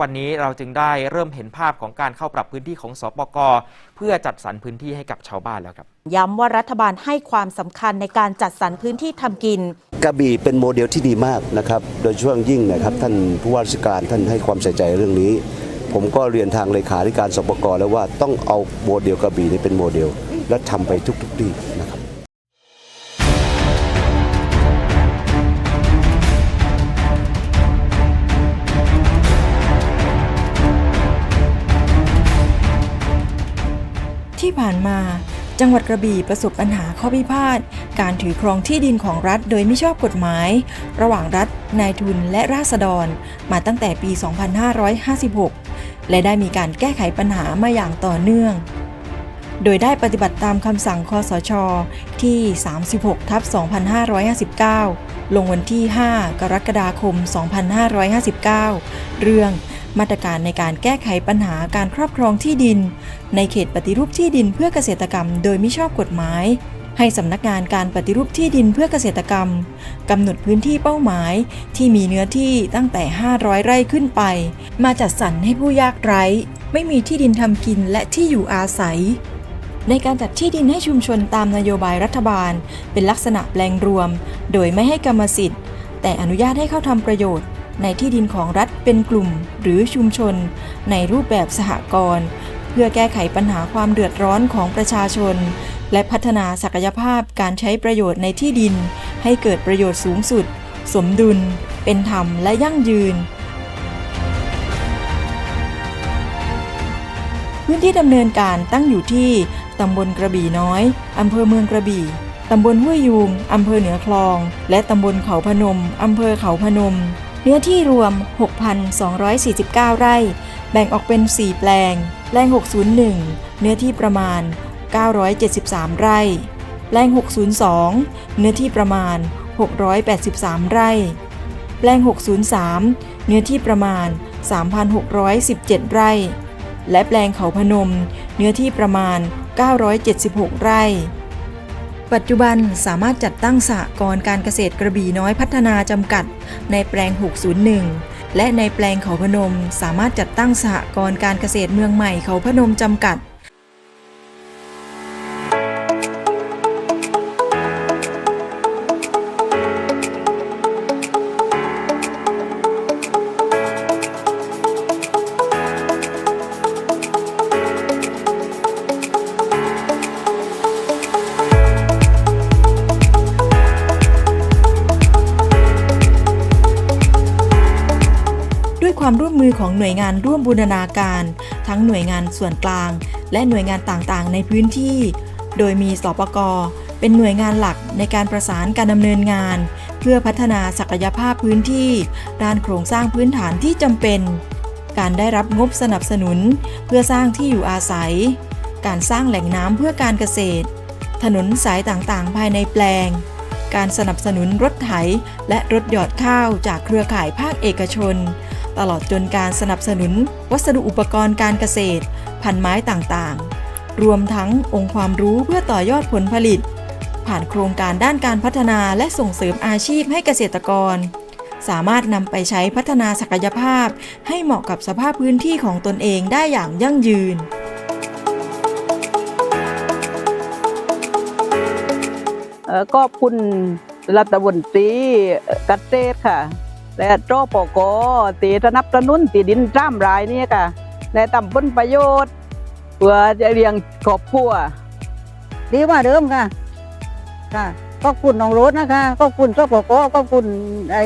วันนี้เราจึงได้เริ่มเห็นภาพของการเข้าปรับพื้นที่ของสปกเพื่อจัดสรรพื้นที่ให้กับชาวบ้านแล้วครับ ย้ำว่ารัฐบาลให้ความสำคัญในการจัดสรรพื้นที่ทำกิน กระบี่เป็นโมเดลที่ดีมากนะครับ โดยเฉพาะอย่างยิ่งนะครับท่านผู้ว่าราชการท่านให้ความใส่ใจเรื่องนี้ ผมก็เรียนทางเลขาธิการสปกแล้วว่าต้องเอาโมเดลกระบี่นี้เป็นโมเดล และทำไปทุกๆที่นะครับ ผ่านมา จังหวัดกระบี่ประสบปัญหาข้อพิพาทการถือครองที่ดินของรัฐโดยไม่ชอบกฎหมาย ระหว่างรัฐ นายทุนและราษฎร มาตั้งแต่ปี 2556 และได้มีการแก้ไขปัญหามาอย่างต่อเนื่อง โดยได้ปฏิบัติตามคำสั่งคอสช ที่ 36ทับ2559 ลงวันที่ 5 กรกฎาคม 2559 เรื่อง มาตรการในการแก้ไขปัญหาการครอบครองที่ดิน ในเขตปฏิรูปที่ดินเพื่อเกษตรกรรม โดยไม่ชอบกฎหมาย ให้สำนักงานการปฏิรูปที่ดินเพื่อเกษตรกรรมกำหนดพื้นที่เป้าหมาย ที่มีเนื้อที่ตั้งแต่ 500 ไร่ขึ้นไป มาจัดสรรให้ผู้ยากไร้ ไม่มีที่ดินทำกินและที่อยู่อาศัยในการจัดที่ดินให้ชุมชนตามนโยบายรัฐบาล เป็นลักษณะแปลงรวม โดยไม่ให้กรรมสิทธิ์ แต่อนุญาตให้เข้าทำประโยชน์ ในที่ดินของรัฐเป็นกลุ่มหรือชุมชน ในรูปแบบสหกรณ์เพื่อแก้ไขปัญหาความเดือดร้อนของประชาชน และพัฒนาศักยภาพการใช้ประโยชน์ในที่ดิน ให้เกิดประโยชน์สูงสุด สมดุล เป็นธรรมและยั่งยืน พื้นที่ดำเนินการตั้งอยู่ที่ตำบลกระบี่น้อยอำเภอเมืองกระบี่ตำบลห้วยยูงอำเภอเหนือคลอง และตำบลเขาพนมอำเภอเขาพนม เนื้อที่รวม 6,249 ไร่ แบ่งออกเป็น 4 แปลง แปลง 601 เนื้อที่ประมาณ 973 ไร่ แปลง 602 เนื้อที่ประมาณ 683 ไร่ แปลง 603 เนื้อที่ประมาณ 3,617 ไร่ และแปลงเขาพนม เนื้อที่ประมาณ 976 ไร่ ปัจจุบันสามารถจัดตั้งสหกรณ์การเกษตรกระบี่น้อยพัฒนาจำกัด ในแปลง 601 และในแปลงเขาพนม สามารถจัดตั้งสหกรณ์การเกษตรเมืองใหม่เขาพนมจำกัด ความร่วมมือของหน่วยงานร่วมบูรณาการ ทั้งหน่วยงานส่วนกลาง และหน่วยงานต่างๆ ในพื้นที่ โดยมีสปกเป็นหน่วยงานหลักในการประสานการดำเนินงาน เพื่อพัฒนาศักยภาพพื้นที่ ด้านโครงสร้างพื้นฐานที่จำเป็น การได้รับงบสนับสนุน เพื่อสร้างที่อยู่อาศัย การสร้างแหล่งน้ำเพื่อการเกษตร ถนนสายต่างๆ ภายในแปลง การสนับสนุนรถไถและรถหยอดข้าวจากเครือข่ายภาคเอกชน ตลอดจนการสนับสนุน วัสดุอุปกรณ์การเกษตร พันไม้ต่างๆ รวมทั้งองค์ความรู้เพื่อต่อยอดผลผลิต ผ่านโครงการด้านการพัฒนาและส่งเสริมอาชีพให้เกษตรกร สามารถนำไปใช้พัฒนาศักยภาพ ให้เหมาะกับสภาพพื้นที่ของตนเองได้อย่างยั่งยืนก็คุณรัฐบนตรีกษตรค่ะ และโจปกตีสนับสนุนตีดินจ้ามรายนี่ค่ะและทำผลประโยชน์เพื่อจะเลี้ยงครอบครัวดีกว่าเดิมค่ะค่ะก็คุณน้องรถนะคะก็คุณก็ปกก็คุณไอ้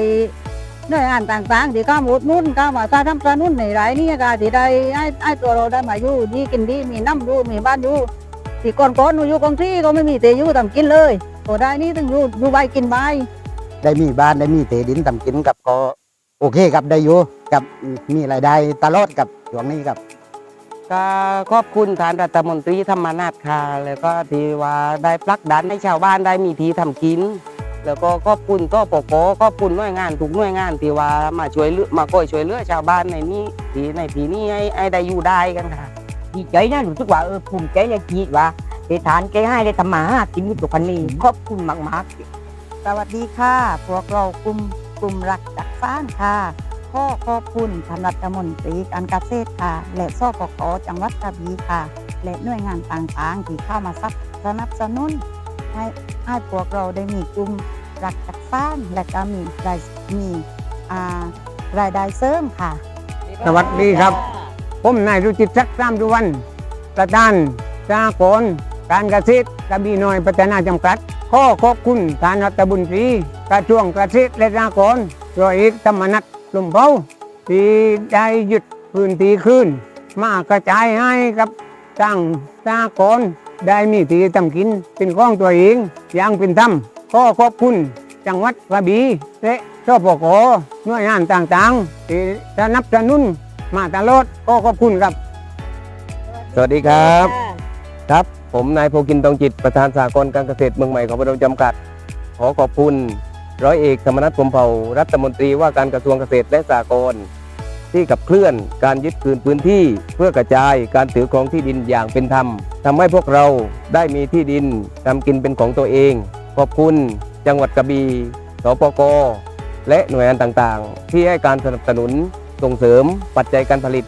หน่วยงานต่างๆที่เข้ามุดนุ่นเข้ามาสร้างทำสนุ่นในรายนี้ค่ะที่ได้ให้ให้ตัวเราได้มาอยู่ดีกินดีมีน้ำอยู่มีบ้านอยู่ที่ก่อนๆหนูอยู่กองที่ก็ไม่มีเตอยู่ทำกินเลยตัวได้นี่ต้องอยู่อยู่ใบกินใบ ได้มีบ้านได้มีเตดินทำกินกับก็โอเคครับได้อยู่กับมีรายได้ตลอดกับช่วงนี้ครับ ก็ขอบคุณท่านรัฐมนตรีธรรมนัฐค่ะแล้วก็ที่ว่าได้ผลักดันให้ชาวบ้านได้มีที่ทำกิน แล้วก็ขอบคุณก็ปกขอบคุณหน่วยงานทุกหน่วยงานที่ว่ามาช่วยเหลือมาคอยช่วยเหลือชาวบ้านในนี้ที่ในที่นี้ให้ให้ได้อยู่ได้กันค่ะ ดีใจนะรู้สึกว่าเออภูมิใจในชีวิตว่าได้ทานแกให้ได้ทำมาหากินอยู่ทุกวันนี้ขอบคุณมากๆ สวัสดีค่ะพวกเรากลุ่มกลุ่มรักจักสร้างค่ะขอขอบคุณท่านรัฐมนตรีการเกษตรค่ะ และสปกจังหวัดกระบี่ค่ะ และหน่วยงานต่างๆ ที่เข้ามาซับสนับสนุนให้ให้พวกเราได้มีกลุ่มรักจักฟ้านและก็มีรายมีอ่ารายได้เสริมค่ะ สวัสดีครับ ผมนายรุจิตศักดิ์สามดุวันประธานสหกรณ์การเกษตรกระบี่น้อยพัฒนาจำกัด ขอขอบคุณท่านรัฐบุญตรีกระทรวงเกษตรและสหกรณ์ร้อยเอกธรรมนัฐลมเบาที่ได้หยุดพื้นที่คืนมากระจายให้กับตั้งสหกรณ์ได้มีที่ทำกินเป็นของตัวเองอย่างเป็นธรรมขอขอบคุณจังหวัดกระบี่และชปกหน่วยงานต่างๆ ที่สนับสนุนมาตลอดก็ขอบคุณครับ สวัสดีครับ ครับ ผมนายโพกินตองจิตประธานสากลการเกษตรเมืองใหม่ของพนมจำกัด ขอขอบคุณร้อยเอกธรรมนัฐพรมเผ่ารัฐมนตรีว่าการกระทรวงเกษตรและสหกรณ์ที่ขับเคลื่อนการยึดคืนพื้นที่เพื่อกระจายการถือครองที่ดินอย่างเป็นธรรมทำให้พวกเราได้มีที่ดินทำกินเป็นของตัวเอง ขอบคุณจังหวัดกระบี่สปกและหน่วยงานต่างๆ ที่ให้การสนับสนุนส่งเสริมปัจจัยการผลิต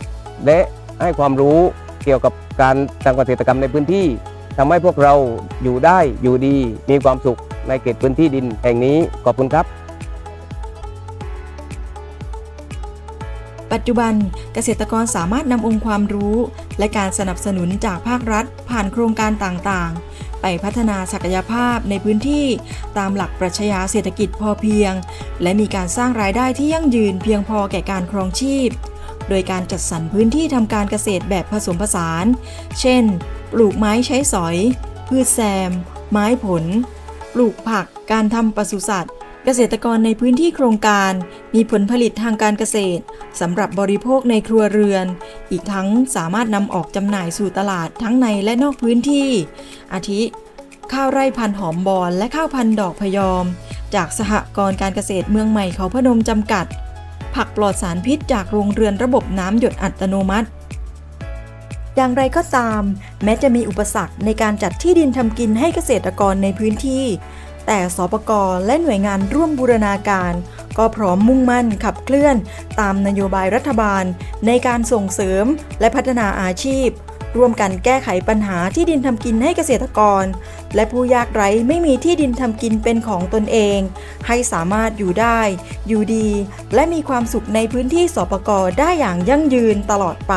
และให้ความรู้เกี่ยวกับการทำเกษตรกรรมในพื้นที่ ทำให้พวกเราอยู่ได้อยู่ดีมีความสุขในเขตพื้นที่ดินแห่งนี้ขอบคุณครับ ปัจจุบันเกษตรกรสามารถนำองค์ความรู้ และการสนับสนุนจากภาครัฐ ผ่านโครงการต่างๆ ไปพัฒนาศักยภาพในพื้นที่ ตามหลักปรัชญาเศรษฐกิจพอเพียง และมีการสร้างรายได้ที่ยั่งยืนเพียงพอแก่การครองชีพ โดยการจัดสรรพื้นที่ทำการเกษตรแบบผสมผสาน เช่น ปลูกไม้ใช้สอย พืชแซม ไม้ผล ปลูกผัก การทำปศุสัตว์ เกษตรกรในพื้นที่โครงการ มีผลผลิตทางการเกษตรสำหรับบริโภคในครัวเรือน อีกทั้งสามารถนำออกจำหน่ายสู่ตลาดทั้งในและนอกพื้นที่ อาทิ ข้าวไร่พันหอมบอนและข้าวพันดอกพยอม จากสหกรณ์การเกษตรเมืองใหม่เขาพนมจำกัด ผักปลอดสารพิษจากโรงเรือนระบบน้ำหยดอัตโนมัติ อย่างไรก็ตาม แม้จะมีอุปสรรคในการจัดที่ดินทำกินให้เกษตรกรในพื้นที่ แต่สปกรและหน่วยงานร่วมบูรณาการก็พร้อมมุ่งมั่นขับเคลื่อน ตามนโยบายรัฐบาล ในการส่งเสริมและพัฒนาอาชีพ ร่วมกันแก้ไขปัญหาที่ดินทำกินให้เกษตรกร และผู้ยากไร้ไม่มีที่ดินทำกินเป็นของตนเอง ให้สามารถอยู่ได้ อยู่ดี และมีความสุขในพื้นที่สปกได้อย่างยั่งยืนตลอดไป